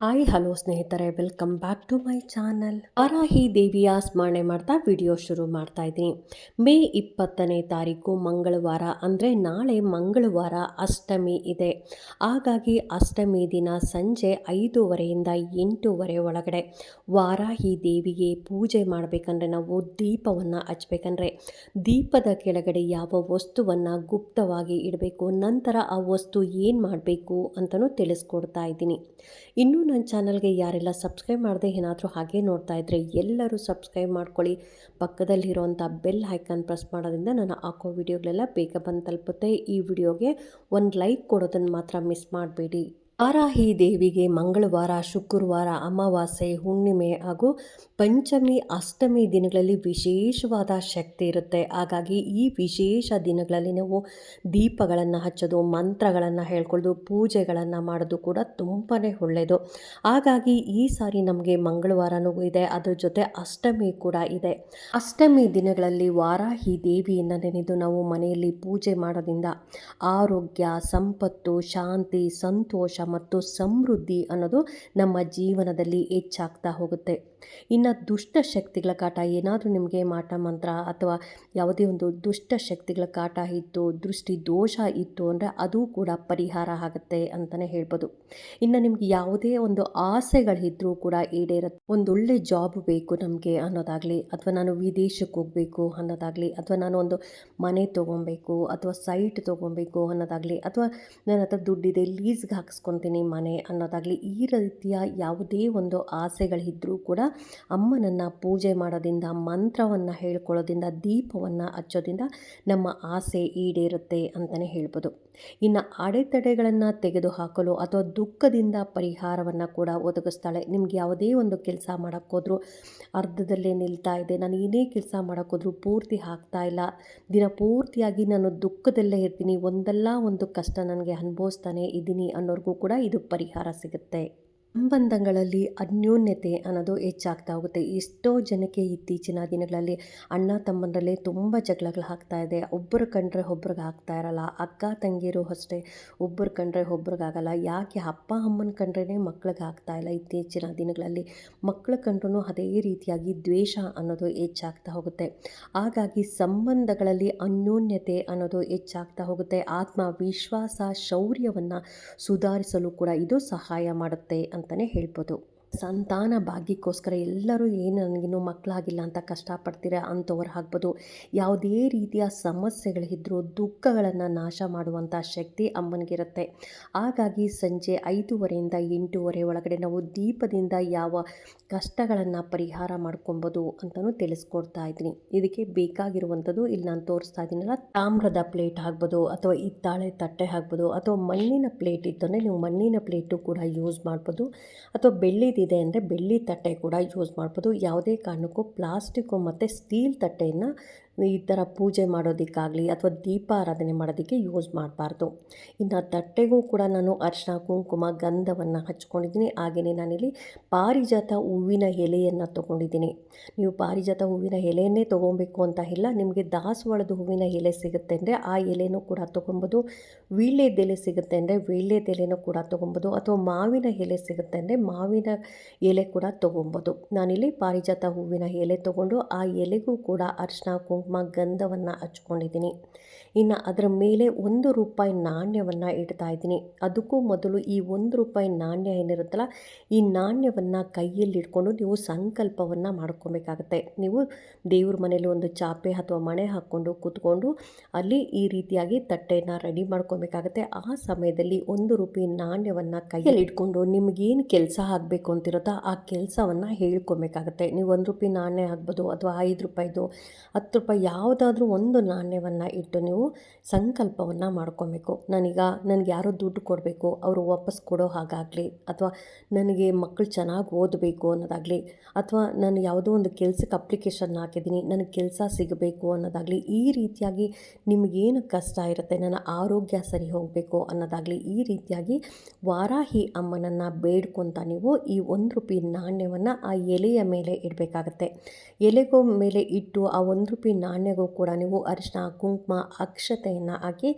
Hi hello ಸ್ನೇಹಿತರೆ welcome back to my channel Varahi ದೇವಿಯ ಸ್ಮರಣೆ ಮಾಡ್ತಾ ವಿಡಿಯೋ ಶುರು ಮಾಡ್ತಾ ಇದ್ದೀನಿ. ಮೇ ಇಪ್ಪತ್ತನೇ ತಾರೀಕು ಮಂಗಳವಾರ ಅಂದರೆ ನಾಳೆ ಮಂಗಳವಾರ ಅಷ್ಟಮಿ ಇದೆ. ಹಾಗಾಗಿ ಅಷ್ಟಮಿ ದಿನ ಸಂಜೆ ಐದೂವರೆಯಿಂದ ಎಂಟೂವರೆ ಒಳಗಡೆ ವಾರಾಹಿ ದೇವಿಗೆ ಪೂಜೆ ಮಾಡಬೇಕಂದ್ರೆ ನಾವು ದೀಪವನ್ನು ಹಚ್ಬೇಕಂದ್ರೆ ದೀಪದ ಕೆಳಗಡೆ ಯಾವ ವಸ್ತುವನ್ನು ಗುಪ್ತವಾಗಿ ಇಡಬೇಕು, ನಂತರ ಆ ವಸ್ತು ಏನು ಮಾಡಬೇಕು ಅಂತಲೂ ತಿಳಿಸ್ಕೊಡ್ತಾ ಇದ್ದೀನಿ. ಇನ್ನೂ ನನ್ನ ಚಾನಲ್ಗೆ ಯಾರೆಲ್ಲ ಸಬ್ಸ್ಕ್ರೈಬ್ ಮಾಡದೆ ಏನಾದರೂ ಹಾಗೆ ನೋಡ್ತಾ ಇದ್ದರೆ ಎಲ್ಲರೂ ಸಬ್ಸ್ಕ್ರೈಬ್ ಮಾಡ್ಕೊಳ್ಳಿ. ಪಕ್ಕದಲ್ಲಿರುವಂಥ ಬೆಲ್ ಐಕಾನ್ ಪ್ರೆಸ್ ಮಾಡೋದ್ರಿಂದ ನಾನು ಹಾಕೋ ವೀಡಿಯೋಗಳೆಲ್ಲ ಬೇಗ ಬಂದು ತಲುಪುತ್ತೆ. ಈ ವಿಡಿಯೋಗೆ ಒಂದು ಲೈಕ್ ಕೊಡೋದನ್ನು ಮಾತ್ರ ಮಿಸ್ ಮಾಡಬೇಡಿ. ವಾರಾಹಿ ದೇವಿಗೆ ಮಂಗಳವಾರ, ಶುಕ್ರವಾರ, ಅಮಾವಾಸ್ಯೆ, ಹುಣ್ಣಿಮೆ ಹಾಗೂ ಪಂಚಮಿ, ಅಷ್ಟಮಿ ದಿನಗಳಲ್ಲಿ ವಿಶೇಷವಾದ ಶಕ್ತಿ ಇರುತ್ತೆ. ಹಾಗಾಗಿ ಈ ವಿಶೇಷ ದಿನಗಳಲ್ಲಿ ನಾವು ದೀಪಗಳನ್ನು ಹಚ್ಚೋದು, ಮಂತ್ರಗಳನ್ನು ಹೇಳ್ಕೊಳ್ಳೋದು ಪೂಜೆಗಳನ್ನು ಮಾಡೋದು ಕೂಡ ತುಂಬಾ ಒಳ್ಳೆಯದು ಹಾಗಾಗಿ ಈ ಸಾರಿ ನಮಗೆ ಮಂಗಳವಾರನೂ ಇದೆ, ಅದ್ರ ಜೊತೆ ಅಷ್ಟಮಿ ಕೂಡ ಇದೆ. ಅಷ್ಟಮಿ ದಿನಗಳಲ್ಲಿ ವಾರಾಹಿ ದೇವಿಯನ್ನು ನೆನೆದು ನಾವು ಮನೆಯಲ್ಲಿ ಪೂಜೆ ಮಾಡೋದ್ರಿಂದ ಆರೋಗ್ಯ, ಸಂಪತ್ತು, ಶಾಂತಿ, ಸಂತೋಷ ಮತ್ತು ಸಮೃದ್ಧಿ ಅನ್ನೋದು ನಮ್ಮ ಜೀವನದಲ್ಲಿ ಹೆಚ್ಚಾಗ್ತಾ ಹೋಗುತ್ತೆ. ಇನ್ನು ದುಷ್ಟ ಶಕ್ತಿಗಳ ಕಾಟ, ಏನಾದರೂ ನಿಮಗೆ ಮಾಟ, ಮಂತ್ರ ಅಥವಾ ಯಾವುದೇ ಒಂದು ದುಷ್ಟ ಶಕ್ತಿಗಳ ಕಾಟ ಇತ್ತು, ದೃಷ್ಟಿ ದೋಷ ಇತ್ತು ಅಂದರೆ ಅದು ಕೂಡ ಪರಿಹಾರ ಆಗುತ್ತೆ ಅಂತಲೇ ಹೇಳ್ಬೋದು. ಇನ್ನು ನಿಮ್ಗೆ ಯಾವುದೇ ಒಂದು ಆಸೆಗಳಿದ್ದರೂ ಕೂಡ ಈಡೇರುತ್ತೆ. ಒಂದೊಳ್ಳೆ ಜಾಬ್ ಬೇಕು ನಮಗೆ ಅನ್ನೋದಾಗಲಿ, ಅಥವಾ ನಾನು ವಿದೇಶಕ್ಕೆ ಹೋಗಬೇಕು ಅನ್ನೋದಾಗಲಿ, ಅಥವಾ ನಾನು ಒಂದು ಮನೆ ತೊಗೊಬೇಕು ಅಥವಾ ಸೈಟ್ ತೊಗೊಬೇಕು ಅನ್ನೋದಾಗಲಿ, ಅಥವಾ ನನ್ನ ಹತ್ರ ದುಡ್ಡಿದೆ ಲೀಸ್ಗೆ ಹಾಕಿಸ್ಕೊತೀನಿ ಮನೆ ಅನ್ನೋದಾಗಲಿ ಈ ರೀತಿಯ ಯಾವುದೇ ಒಂದು ಆಸೆಗಳಿದ್ದರೂ ಕೂಡ ಅಮ್ಮನನ್ನು ಪೂಜೆ ಮಾಡೋದ್ರಿಂದ, ಮಂತ್ರವನ್ನು ಹೇಳ್ಕೊಳ್ಳೋದ್ರಿಂದ, ದೀಪವನ್ನು ಹಚ್ಚೋದ್ರಿಂದ ನಮ್ಮ ಆಸೆ ಈಡೇರುತ್ತೆ ಅಂತಲೇ ಹೇಳ್ಬೋದು. ಇನ್ನು ಅಡೆತಡೆಗಳನ್ನು ತೆಗೆದುಹಾಕಲು ಅಥವಾ ದುಃಖದಿಂದ ಪರಿಹಾರವನ್ನು ಕೂಡ ಒದಗಿಸ್ತಾಳೆ. ನಿಮ್ಗೆ ಯಾವುದೇ ಒಂದು ಕೆಲಸ ಮಾಡೋಕ್ಕೋದ್ರೂ ಅರ್ಧದಲ್ಲೇ ನಿಲ್ತಾ ಇದೆ. ನಾನು ಏನೇ ಕೆಲಸ ಮಾಡೋಕ್ಕೋದ್ರೂ ಪೂರ್ತಿ ಆಗ್ತಾ ಇಲ್ಲ. ದಿನ ಪೂರ್ತಿಯಾಗಿ ನಾನು ದುಃಖದಲ್ಲೇ ಇರ್ತೀನಿ. ಒಂದಲ್ಲ ಒಂದು ಕಷ್ಟ ನನಗೆ ಅನುಭವಿಸ್ತಾನೆ ಇದ್ದೀನಿ ಅನ್ನೋರಿಗೂ ಕೂಡ ಇದು ಪರಿಹಾರ ಸಿಗುತ್ತೆ. ಸಂಬಂಧಗಳಲ್ಲಿ ಅನ್ಯೋನ್ಯತೆ ಅನ್ನೋದು ಹೆಚ್ಚಾಗ್ತಾ ಹೋಗುತ್ತೆ. ಎಷ್ಟೋ ಜನಕ್ಕೆ ಇತ್ತೀಚಿನ ದಿನಗಳಲ್ಲಿ ಅಣ್ಣ ತಮ್ಮಂದರಲ್ಲೇ ತುಂಬ ಜಗಳಗಳು ಆಗ್ತಾ ಇದೆ. ಒಬ್ಬರು ಕಂಡ್ರೆ ಒಬ್ರಿಗೆ ಆಗ್ತಾ ಇರಲ್ಲ. ಅಕ್ಕ ತಂಗಿಯರು ಅಷ್ಟೇ ಒಬ್ಬರು ಕಂಡ್ರೆ ಒಬ್ರಿಗಾಗಲ್ಲ ಯಾಕೆ ಅಪ್ಪ ಅಮ್ಮನ ಕಂಡ್ರೇ ಮಕ್ಳಿಗೆ ಆಗ್ತಾ ಇಲ್ಲ ಇತ್ತೀಚಿನ ದಿನಗಳಲ್ಲಿ? ಮಕ್ಕಳು ಕಂಡ್ರೂ ಅದೇ ರೀತಿಯಾಗಿ ದ್ವೇಷ ಅನ್ನೋದು ಹೆಚ್ಚಾಗ್ತಾ ಹೋಗುತ್ತೆ. ಹಾಗಾಗಿ ಸಂಬಂಧಗಳಲ್ಲಿ ಅನ್ಯೋನ್ಯತೆ ಅನ್ನೋದು ಹೆಚ್ಚಾಗ್ತಾ ಹೋಗುತ್ತೆ. ಆತ್ಮವಿಶ್ವಾಸ ಶೌರ್ಯವನ್ನು ಸುಧಾರಿಸಲು ಕೂಡ ಇದು ಸಹಾಯ ಮಾಡುತ್ತೆ ಅಂತಲೇ ಹೇಳ್ಬೋದು. ಸಂತಾನ ಭಾಗ್ಯಕ್ಕೋಸ್ಕರ ಎಲ್ಲರೂ ಏನು ನನಗಿನ್ನೂ ಮಕ್ಕಳಾಗಿಲ್ಲ ಅಂತ ಕಷ್ಟಪಡ್ತೀರ ಅಂಥವ್ರು ಆಗ್ಬೋದು. ಯಾವುದೇ ರೀತಿಯ ಸಮಸ್ಯೆಗಳಿದ್ದರೂ ದುಃಖಗಳನ್ನು ನಾಶ ಮಾಡುವಂಥ ಶಕ್ತಿ ಅಮ್ಮನಿಗಿರುತ್ತೆ. ಹಾಗಾಗಿ ಸಂಜೆ ಐದೂವರೆಯಿಂದ ಎಂಟೂವರೆ ಒಳಗಡೆ ನಾವು ದೀಪದಿಂದ ಯಾವ ಕಷ್ಟಗಳನ್ನು ಪರಿಹಾರ ಮಾಡ್ಕೊಬೋದು ಅಂತಲೂ ತಿಳಿಸ್ಕೊಡ್ತಾ ಇದ್ದೀನಿ. ಇದಕ್ಕೆ ಬೇಕಾಗಿರುವಂಥದ್ದು ಇಲ್ಲಿ ನಾನು ತೋರಿಸ್ತಾ ಇದ್ದೀನಲ್ಲ, ತಾಮ್ರದ ಪ್ಲೇಟ್ ಆಗ್ಬೋದು ಅಥವಾ ಹಿತ್ತಾಳೆ ತಟ್ಟೆ ಆಗ್ಬೋದು ಅಥವಾ ಮಣ್ಣಿನ ಪ್ಲೇಟ್ ಇತ್ತಂದರೆ ನೀವು ಮಣ್ಣಿನ ಪ್ಲೇಟು ಕೂಡ ಯೂಸ್ ಮಾಡ್ಬೋದು. ಅಥವಾ ಬೆಳ್ಳಿದು ಇದೆ ಅಂದರೆ ಬೆಳ್ಳಿ ತಟ್ಟೆ ಕೂಡ ಯೂಸ್ ಮಾಡ್ಬೋದು. ಯಾವುದೇ ಕಾರಣಕ್ಕೂ ಪ್ಲಾಸ್ಟಿಕ್ಕು ಮತ್ತು ಸ್ಟೀಲ್ ತಟ್ಟೆಯನ್ನು ಈ ಥರ ಪೂಜೆ ಮಾಡೋದಕ್ಕಾಗಲಿ ಅಥವಾ ದೀಪಾರಾಧನೆ ಮಾಡೋದಕ್ಕೆ ಯೂಸ್ ಮಾಡಬಾರ್ದು. ಇನ್ನು ತಟ್ಟೆಗೂ ಕೂಡ ನಾನು ಅರಿಶಿನ, ಕುಂಕುಮ, ಗಂಧವನ್ನು ಹಚ್ಕೊಂಡಿದ್ದೀನಿ. ಹಾಗೆಯೇ ನಾನಿಲ್ಲಿ ಪಾರಿಜಾತ ಹೂವಿನ ಎಲೆಯನ್ನು ತೊಗೊಂಡಿದ್ದೀನಿ. ನೀವು ಪಾರಿಜಾತ ಹೂವಿನ ಎಲೆಯನ್ನೇ ತೊಗೊಬೇಕು ಅಂತ ಇಲ್ಲ, ನಿಮಗೆ ದಾಸವಾಳದ ಹೂವಿನ ಎಲೆ ಸಿಗುತ್ತೆ ಅಂದರೆ ಆ ಎಲೆಯೂ ಕೂಡ ತೊಗೊಬೋದು. ವೀಳ್ಯದೆಲೆ ಸಿಗುತ್ತೆ ಅಂದರೆ ವೀಳ್ಯದೆಲೆನೂ ಕೂಡ ತೊಗೊಬೋದು. ಅಥವಾ ಮಾವಿನ ಎಲೆ ಸಿಗುತ್ತೆ ಅಂದರೆ ಮಾವಿನ ಎಲೆ ಕೂಡ ತೊಗೊಬೋದು. ನಾನಿಲ್ಲಿ ಪಾರಿಜಾತ ಹೂವಿನ ಎಲೆ ತೊಗೊಂಡು ಆ ಎಲೆಗೂ ಕೂಡ ಅರಿಶಿನ, ಕುಂಕುಮ ಗಂಧವನ್ನು ಹಚ್ಕೊಂಡಿದ್ದೀನಿ. ಇನ್ನು ಅದರ ಮೇಲೆ ಒಂದು ರೂಪಾಯಿ ನಾಣ್ಯವನ್ನು ಇಡ್ತಾ ಇದ್ದೀನಿ. ಅದಕ್ಕೂ ಮೊದಲು ಈ ಒಂದು ರೂಪಾಯಿ ನಾಣ್ಯ ಏನಿರುತ್ತಲ್ಲ, ಈ ನಾಣ್ಯವನ್ನು ಕೈಯಲ್ಲಿ ಇಟ್ಕೊಂಡು ನೀವು ಸಂಕಲ್ಪವನ್ನು ಮಾಡ್ಕೊಬೇಕಾಗತ್ತೆ. ನೀವು ದೇವ್ರ ಮನೇಲಿ ಒಂದು ಚಾಪೆ ಅಥವಾ ಮಣೆ ಹಾಕ್ಕೊಂಡು ಕೂತ್ಕೊಂಡು ಅಲ್ಲಿ ಈ ರೀತಿಯಾಗಿ ತಟ್ಟೆಯನ್ನು ರೆಡಿ ಮಾಡ್ಕೊಬೇಕಾಗತ್ತೆ. ಆ ಸಮಯದಲ್ಲಿ ಒಂದು ರೂಪಾಯಿ ನಾಣ್ಯವನ್ನು ಕೈಯಲ್ಲಿ ಇಟ್ಕೊಂಡು ನಿಮಗೇನು ಕೆಲಸ ಆಗಬೇಕು ಅಂತಿರುತ್ತೋ ಆ ಕೆಲಸವನ್ನು ಹೇಳ್ಕೊಬೇಕಾಗತ್ತೆ. ನೀವು ಒಂದು ರೂಪಾಯಿ ನಾಣ್ಯ ಆಗ್ಬೋದು ಅಥವಾ ಐದು ರೂಪಾಯಿದು, ಹತ್ತು ರೂಪಾಯಿ ಯಾವುದಾದ್ರೂ ಒಂದು ನಾಣ್ಯವನ್ನು ಇಟ್ಟು ನೀವು ಸಂಕಲ್ಪವನ್ನು ಮಾಡ್ಕೊಬೇಕು. ನನಗ ನನಗೆ ಯಾರೋ ದುಡ್ಡು ಕೊಡಬೇಕು, ಅವರು ವಾಪಸ್ ಕೊಡೋ ಹಾಗಾಗಲಿ, ಅಥವಾ ನನಗೆ ಮಕ್ಕಳು ಚೆನ್ನಾಗಿ ಓದಬೇಕು ಅನ್ನೋದಾಗಲಿ, ಅಥವಾ ನಾನು ಯಾವುದೋ ಒಂದು ಕೆಲಸಕ್ಕೆ ಅಪ್ಲಿಕೇಶನ್ ಹಾಕಿದ್ದೀನಿ, ನನಗೆ ಕೆಲಸ ಸಿಗಬೇಕು ಅನ್ನೋದಾಗಲಿ, ಈ ರೀತಿಯಾಗಿ ನಿಮಗೇನು ಕಷ್ಟ ಇರುತ್ತೆ, ನನ್ನ ಆರೋಗ್ಯ ಸರಿ ಹೋಗಬೇಕು ಅನ್ನೋದಾಗಲಿ, ಈ ರೀತಿಯಾಗಿ ವಾರಾಹಿ ಅಮ್ಮನನ್ನು ಬೇಡ್ಕೊತ ನೀವು ಈ ಒಂದು ರೂಪಾಯಿ ನಾಣ್ಯವನ್ನು ಆ ಎಲೆಯ ಮೇಲೆ ಇಡಬೇಕಾಗತ್ತೆ. ಎಲೆಗೋ ಮೇಲೆ ಇಟ್ಟು ಆ ಒಂದು ರೂಪಾಯಿ ನಾಣ್ಯಗೂ ಕೂಡ ನೀವು ಅರಿಶಿನ ಕುಂಕುಮ, ಅಕ್ಷತೆಯನ್ನು ಹಾಕಿ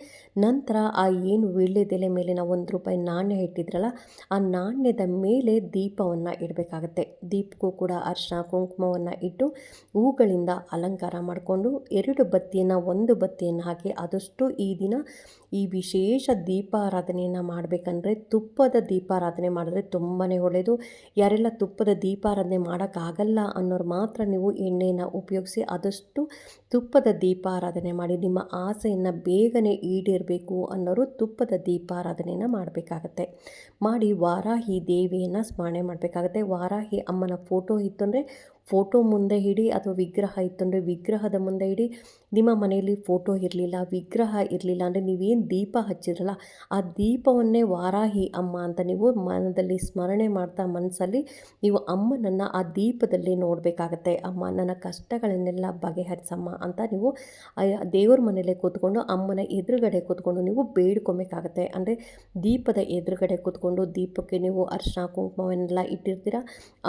ನಂತರ ಆ ಏನು ವೀಳ್ಯದೆಲೆ ಮೇಲಿನ ಒಂದು ರೂಪಾಯಿ ನಾಣ್ಯ ಇಟ್ಟಿದ್ರಲ್ಲ, ಆ ನಾಣ್ಯದ ಮೇಲೆ ದೀಪವನ್ನು ಇಡಬೇಕಾಗತ್ತೆ. ದೀಪಕ್ಕೂ ಕೂಡ ಅರಿಶಿನ ಕುಂಕುಮವನ್ನು ಇಟ್ಟು ಹೂಗಳಿಂದ ಅಲಂಕಾರ ಮಾಡಿಕೊಂಡು ಎರಡು ಬತ್ತಿಯನ್ನು, ಒಂದು ಬತ್ತಿಯನ್ನು ಹಾಕಿ ಆದಷ್ಟು ಈ ದಿನ ಈ ವಿಶೇಷ ದೀಪಾರಾಧನೆಯನ್ನು ಮಾಡಬೇಕಂದ್ರೆ ತುಪ್ಪದ ದೀಪಾರಾಧನೆ ಮಾಡಿದ್ರೆ ತುಂಬಾ ಒಳ್ಳೆಯದು ಯಾರೆಲ್ಲ ತುಪ್ಪದ ದೀಪಾರಾಧನೆ ಮಾಡೋಕ್ಕಾಗಲ್ಲ ಅನ್ನೋರು ಮಾತ್ರ ನೀವು ಎಣ್ಣೆಯನ್ನು ಉಪಯೋಗಿಸಿ ಆದಷ್ಟು ತುಪ್ಪದ ದೀಪಾರಾಧನೆ ಮಾಡಿ, ನಿಮ್ಮ ಆಸೆಯನ್ನು ಬೇಗನೆ ಈಡೇರಬೇಕು ಅನ್ನೋರು ತುಪ್ಪದ ದೀಪಾರಾಧನೆಯನ್ನು ಮಾಡಬೇಕಾಗತ್ತೆ. ಮಾಡಿ ವಾರಾಹಿ ದೇವಿಯನ್ನು ಸ್ಮರಣೆ ಮಾಡಬೇಕಾಗತ್ತೆ. ವಾರಾಹಿ ಅಮ್ಮನ ಫೋಟೋ ಇತ್ತು ಅಂದರೆ ಫೋಟೋ ಮುಂದೆ ಇಡಿ ಅಥವಾ ವಿಗ್ರಹ ಇತ್ತು ಅಂದರೆ ವಿಗ್ರಹದ ಮುಂದೆ ಇಡಿ. ನಿಮ್ಮ ಮನೆಯಲ್ಲಿ ಫೋಟೋ ಇರಲಿಲ್ಲ, ವಿಗ್ರಹ ಇರಲಿಲ್ಲ ಅಂದರೆ ನೀವೇನು ದೀಪ ಹಚ್ಚಿರಲ್ಲ ಆ ದೀಪವನ್ನೇ ವಾರಾಹಿ ಅಮ್ಮ ಅಂತ ನೀವು ಮನದಲ್ಲಿ ಸ್ಮರಣೆ ಮಾಡ್ತಾ ಮನಸ್ಸಲ್ಲಿ ನೀವು ಅಮ್ಮನನ್ನು ಆ ದೀಪದಲ್ಲಿ ನೋಡಬೇಕಾಗತ್ತೆ. ಅಮ್ಮ, ನನ್ನ ಕಷ್ಟಗಳನ್ನೆಲ್ಲ ಬಗೆಹರಿಸಮ್ಮ ಅಂತ ನೀವು ದೇವ್ರ ಮನೆಯಲ್ಲೇ ಕೂತ್ಕೊಂಡು ಅಮ್ಮನ ಎದುರುಗಡೆ ಕೂತ್ಕೊಂಡು ನೀವು ಬೇಡ್ಕೊಬೇಕಾಗತ್ತೆ. ಅಂದರೆ ದೀಪದ ಎದುರುಗಡೆ ಕೂತ್ಕೊಂಡು ದೀಪಕ್ಕೆ ನೀವು ಅರ್ಶಿನ ಕುಂಕುಮವನ್ನೆಲ್ಲ ಇಟ್ಟಿರ್ತೀರ?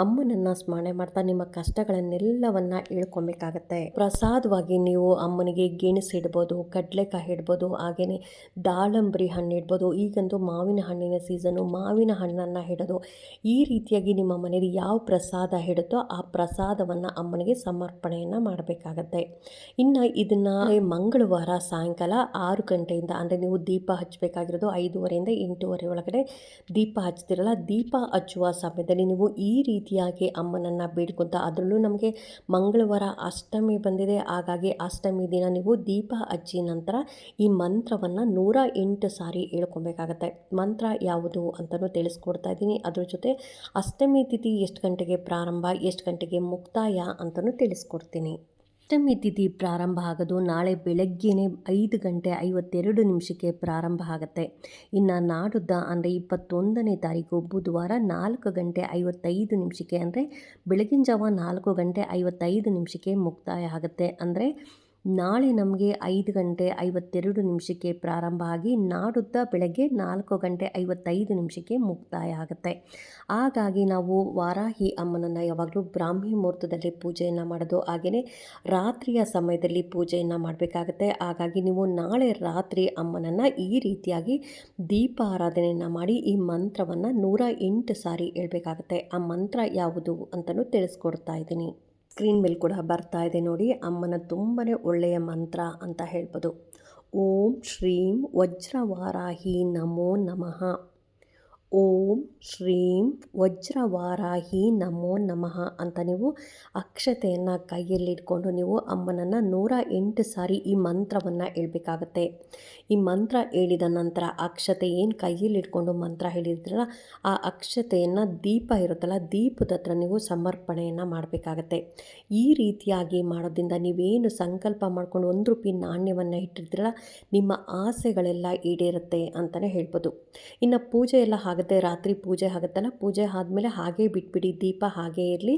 ಅಮ್ಮನನ್ನು ಸ್ಮರಣೆ ಮಾಡ್ತಾ ನಿಮ್ಮ ಕಷ್ಟಗಳನ್ನೆಲ್ಲವನ್ನ ಇಳ್ಕೊಬೇಕಾಗತ್ತೆ ಪ್ರಸಾದವಾಗಿ ನೀವು ಅಮ್ಮನಿಗೆ ಗೆಣಸು ಇಡ್ಬೋದು, ಕಡಲೆಕಾಯಿ ಇಡ್ಬೋದು ಹಾಗೆಯೇ ದಾಳಂಬ್ರಿ ಹಣ್ಣು ಇಡ್ಬೋದು, ಈಗಂತೂ ಮಾವಿನ ಹಣ್ಣಿನ ಸೀಸನು ಮಾವಿನ ಹಣ್ಣನ್ನು ಹಿಡೋದು ಈ ರೀತಿಯಾಗಿ ನಿಮ್ಮ ಮನೆಯಲ್ಲಿ ಯಾವ ಪ್ರಸಾದ ಹಿಡುತ್ತೋ ಆ ಪ್ರಸಾದವನ್ನು ಅಮ್ಮನಿಗೆ ಸಮರ್ಪಣೆಯನ್ನು ಮಾಡಬೇಕಾಗತ್ತೆ. ಇನ್ನು ಇದನ್ನು ಮಂಗಳವಾರ ಸಾಯಂಕಾಲ ಆರು ಗಂಟೆಯಿಂದ, ಅಂದರೆ ನೀವು ದೀಪ ಹಚ್ಚಬೇಕಾಗಿರೋದು ಐದೂವರೆಯಿಂದ ಎಂಟೂವರೆ ಒಳಗಡೆ ದೀಪ ಹಚ್ತಿರಲ್ಲ, ದೀಪ ಹಚ್ಚುವ ಸಮಯದಲ್ಲಿ ನೀವು ಈ ರೀತಿಯಾಗಿ ಅಮ್ಮನನ್ನು ಬೇಡ್ಕೊತ ಅದರಲ್ಲೂ ನಮಗೆ ಮಂಗಳವಾರ ಅಷ್ಟಮಿ ಬಂದಿದೆ. ಹಾಗಾಗಿ ಅಷ್ಟಮಿ ದಿನ ನೀವು ದೀಪ ಹಚ್ಚಿ ನಂತರ ಈ ಮಂತ್ರವನ್ನು ನೂರ ಎಂಟು ಸಾರಿ ಹೇಳ್ಕೊಬೇಕಾಗತ್ತೆ. ಮಂತ್ರ ಯಾವುದು ಅಂತಲೂ ತಿಳಿಸ್ಕೊಡ್ತಾ ಇದ್ದೀನಿ. ಅದ್ರ ಜೊತೆ ಅಷ್ಟಮಿ ತಿಥಿ ಎಷ್ಟು ಗಂಟೆಗೆ ಪ್ರಾರಂಭ, ಎಷ್ಟು ಗಂಟೆಗೆ ಮುಕ್ತಾಯ ಅಂತಲೂ ತಿಳಿಸ್ಕೊಡ್ತೀನಿ. ಅಷ್ಟಮಿ ತಿಥಿ ಪ್ರಾರಂಭ ಆಗೋದು. ನಾಳೆ ಬೆಳಗ್ಗೆನೇ ಐದು ಗಂಟೆ ಐವತ್ತೆರಡು ನಿಮಿಷಕ್ಕೆ ಪ್ರಾರಂಭ ಆಗುತ್ತೆ. ಇನ್ನು ನಾಡುದ್ದ ಅಂದರೆ ಇಪ್ಪತ್ತೊಂದನೇ ತಾರೀಕು ಬುಧವಾರ ನಾಲ್ಕು ಗಂಟೆ ಐವತ್ತೈದು ನಿಮಿಷಕ್ಕೆ ಅಂದರೆ ಬೆಳಗಿನ ಜಾವ ನಾಲ್ಕು ಗಂಟೆ ಐವತ್ತೈದು ನಿಮಿಷಕ್ಕೆ ಮುಕ್ತಾಯ ಆಗುತ್ತೆ. ಅಂದರೆ ನಾಳೆ ನಮಗೆ ಐದು ಗಂಟೆ ಐವತ್ತೆರಡು ನಿಮಿಷಕ್ಕೆ ಪ್ರಾರಂಭ ಆಗಿ ನಾಡುದ್ದ ಬೆಳಗ್ಗೆ ನಾಲ್ಕು ಗಂಟೆ ಐವತ್ತೈದು ನಿಮಿಷಕ್ಕೆ ಮುಕ್ತಾಯ ಆಗುತ್ತೆ. ಹಾಗಾಗಿ ನಾವು ವಾರಾಹಿ ಅಮ್ಮನನ್ನು ಯಾವಾಗಲೂ ಬ್ರಾಹ್ಮಿ ಮುಹೂರ್ತದಲ್ಲಿ ಪೂಜೆಯನ್ನು ಮಾಡೋದು ಹಾಗೆಯೇ ರಾತ್ರಿಯ ಸಮಯದಲ್ಲಿ ಪೂಜೆಯನ್ನು ಮಾಡಬೇಕಾಗತ್ತೆ. ಹಾಗಾಗಿ ನೀವು ನಾಳೆ ರಾತ್ರಿ ಅಮ್ಮನನ್ನು ಈ ರೀತಿಯಾಗಿ ದೀಪ ಆರಾಧನೆಯನ್ನು ಮಾಡಿ ಈ ಮಂತ್ರವನ್ನು ನೂರ ಎಂಟು ಸಾರಿ ಹೇಳಬೇಕಾಗತ್ತೆ. ಆ ಮಂತ್ರ ಯಾವುದು ಅಂತಲೂ ತಿಳಿಸ್ಕೊಡ್ತಾ ಇದ್ದೀನಿ. ಸ್ಕ್ರೀನ್ ಮೇಲೆ ಕೂಡ ಬರ್ತಾ ಇದೆ ನೋಡಿ. ಅಮ್ಮನ ತುಂಬಾ ಒಳ್ಳೆಯ ಮಂತ್ರ ಅಂತ ಹೇಳ್ಬೋದು. ಓಂ ಶ್ರೀಂ ವಜ್ರವಾರಾಹಿ ನಮೋ ನಮಃ. ಓಂ ಶ್ರೀಂ ವಜ್ರವಾರಾಹಿ ನಮೋ ನಮಃ ಅಂತ ನೀವು ಅಕ್ಷತೆಯನ್ನು ಕೈಯಲ್ಲಿಟ್ಕೊಂಡು ನೀವು ಅಮ್ಮನನ್ನು ನೂರ ಎಂಟು ಸಾರಿ ಈ ಮಂತ್ರವನ್ನು ಹೇಳಬೇಕಾಗತ್ತೆ. ಈ ಮಂತ್ರ ಹೇಳಿದ ನಂತರ ಅಕ್ಷತೆ ಏನು ಕೈಯಲ್ಲಿಟ್ಕೊಂಡು ಮಂತ್ರ ಹೇಳಿದ್ರಲ್ಲ, ಆ ಅಕ್ಷತೆಯನ್ನು ದೀಪ ಇರುತ್ತಲ್ಲ, ದೀಪದ ಹತ್ರ ನೀವು ಸಮರ್ಪಣೆಯನ್ನು ಮಾಡಬೇಕಾಗತ್ತೆ. ಈ ರೀತಿಯಾಗಿ ಮಾಡೋದ್ರಿಂದ ನೀವೇನು ಸಂಕಲ್ಪ ಮಾಡ್ಕೊಂಡು ಒಂದು ರೂಪಾಯಿ ನಾಣ್ಯವನ್ನು ಇಟ್ಟಿರ್ತೀರಲ್ಲ, ನಿಮ್ಮ ಆಸೆಗಳೆಲ್ಲ ಈಡೇರುತ್ತೆ ಅಂತಲೇ ಹೇಳ್ಬೋದು. ಇನ್ನು ಪೂಜೆ ಎಲ್ಲ ಆಗುತ್ತೆ ಆಗುತ್ತೆ ರಾತ್ರಿ ಪೂಜೆ ಆಗುತ್ತಲ್ಲ, ಪೂಜೆ ಆದಮೇಲೆ ಹಾಗೇ ಬಿಟ್ಬಿಡಿ, ದೀಪ ಹಾಗೇ ಇರಲಿ.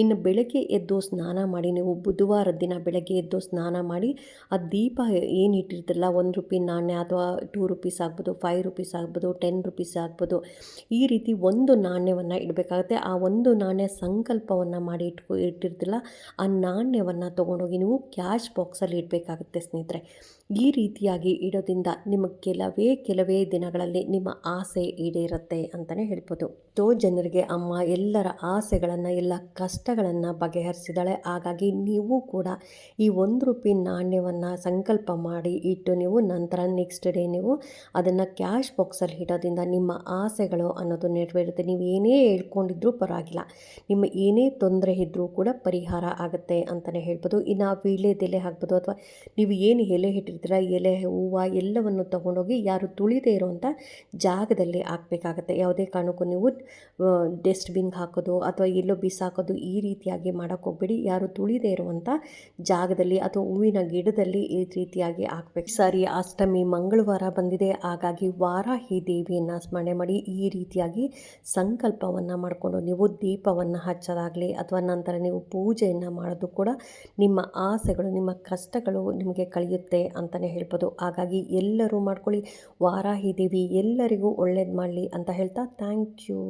ಇನ್ನು ಬೆಳಗ್ಗೆ ಎದ್ದು ಸ್ನಾನ ಮಾಡಿ, ನೀವು ಬುಧವಾರದ ದಿನ ಬೆಳಗ್ಗೆ ಎದ್ದು ಸ್ನಾನ ಮಾಡಿ, ಆ ದೀಪ ಏನು ಇಟ್ಟಿರ್ತಿರಲ್ಲ, ಒಂದು ರೂಪಾಯಿ ನಾಣ್ಯ ಅಥವಾ ಟೂ ರುಪೀಸ್ ಆಗ್ಬೋದು ಫೈವ್ ರುಪೀಸ್ ಆಗ್ಬೋದು ಟೆನ್ ರುಪೀಸ್ ಆಗ್ಬೋದು, ಈ ರೀತಿ ಒಂದು ನಾಣ್ಯವನ್ನು ಇಡಬೇಕಾಗುತ್ತೆ. ಆ ಒಂದು ನಾಣ್ಯ ಸಂಕಲ್ಪವನ್ನು ಮಾಡಿ ಇಟ್ಕೊ ಇಟ್ಟಿರ್ತಿಲ್ಲ ಆ ನಾಣ್ಯವನ್ನು ತೊಗೊಂಡೋಗಿ ನೀವು ಕ್ಯಾಶ್ ಬಾಕ್ಸಲ್ಲಿ ಇಡಬೇಕಾಗುತ್ತೆ ಸ್ನೇಹಿತರೆ. ಈ ರೀತಿಯಾಗಿ ಇಡೋದ್ರಿಂದ ನಿಮಗೆ ಕೆಲವೇ ಕೆಲವೇ ದಿನಗಳಲ್ಲಿ ನಿಮ್ಮ ಆಸೆ ಈಡೇರುತ್ತೆ. ಅಂತಲೇ ಹೇಳ್ಬೋದು. ಎಷ್ಟೋ ಜನರಿಗೆ ಅಮ್ಮ ಎಲ್ಲರ ಆಸೆಗಳನ್ನು, ಎಲ್ಲ ಕಷ್ಟಗಳನ್ನು ಬಗೆಹರಿಸಿದಾಳೆ. ಹಾಗಾಗಿ ನೀವು ಕೂಡ ಈ ಒಂದು ರೂಪಾಯಿ ನಾಣ್ಯವನ್ನು ಸಂಕಲ್ಪ ಮಾಡಿ ಇಟ್ಟು ನೀವು ನಂತರ ನೆಕ್ಸ್ಟ್ ಡೇ ನೀವು ಅದನ್ನು ಕ್ಯಾಶ್ ಬಾಕ್ಸಲ್ಲಿ ಇಡೋದ್ರಿಂದ ನಿಮ್ಮ ಆಸೆಗಳು ಅನ್ನೋದು ನೆರವೇರುತ್ತೆ. ನೀವು ಏನೇ ಹೇಳ್ಕೊಂಡಿದ್ರೂ ಪರವಾಗಿಲ್ಲ. ನಿಮ್ಮ ಏನೇ ತೊಂದರೆ ಇದ್ದರೂ ಕೂಡ ಪರಿಹಾರ ಆಗುತ್ತೆ ಅಂತಲೇ ಹೇಳ್ಬೋದು. ಇನ್ನು ವೀಳ್ಯದೆಲೆ ಹಾಕ್ಬೋದು ಅಥವಾ ನೀವು ಏನು ಎಲೆ ಇಟ್ಟಿರ್ತೀರ, ಎಲೆ, ಹೂವು ಎಲ್ಲವನ್ನು ತಗೊಂಡೋಗಿ ಯಾರು ತುಳಿದೇ ಇರುವಂಥ ಜಾಗದಲ್ಲಿ ಹಾಕಬೇಕಾಗತ್ತೆ. ಯಾವುದೇ ಕಾರಣಕ್ಕೂ ನೀವು ಡಸ್ಟ್ಬಿನ್ಗೆ ಹಾಕೋದು ಅಥವಾ ಎಲ್ಲೋ ಬಿಸಾಕೋದು ಈ ರೀತಿಯಾಗಿ ಮಾಡೋಕ್ಕೆ ಹೋಗ್ಬೇಡಿ. ಯಾರು ತುಳಿದೇ ಇರುವಂಥ ಜಾಗದಲ್ಲಿ ಅಥವಾ ಹೂವಿನ ಗಿಡದಲ್ಲಿ ಈ ರೀತಿಯಾಗಿ ಹಾಕ್ಬೇಕು. ಸರಿ ಅಷ್ಟಮಿ, ಮಂಗಳವಾರ ಬಂದಿದೆ. ಹಾಗಾಗಿ ವಾರಾಹಿ ದೇವಿಯನ್ನು ಸ್ಮರಣೆ ಮಾಡಿ ಈ ರೀತಿಯಾಗಿ ಸಂಕಲ್ಪವನ್ನು ಮಾಡಿಕೊಂಡು ನೀವು ದೀಪವನ್ನು ಹಚ್ಚೋದಾಗಲಿ ಅಥವಾ ನಂತರ ನೀವು ಪೂಜೆಯನ್ನು ಮಾಡೋದು ಕೂಡ ನಿಮ್ಮ ಆಸೆಗಳು, ನಿಮ್ಮ ಕಷ್ಟಗಳು ನಿಮಗೆ ಕಳೆಯುತ್ತೆ ಅಂತಲೇ ಹೇಳ್ಬೋದು. ಹಾಗಾಗಿ ಎಲ್ಲರೂ ಮಾಡ್ಕೊಳ್ಳಿ. ವಾರಾಹಿ ದೇವಿ ಎಲ್ಲರಿಗೂ ಒಳ್ಳೇದು ಮಾಡಲಿ ಅಂತ ಹೇಳ್ತಾ ಥ್ಯಾಂಕ್ ಯು.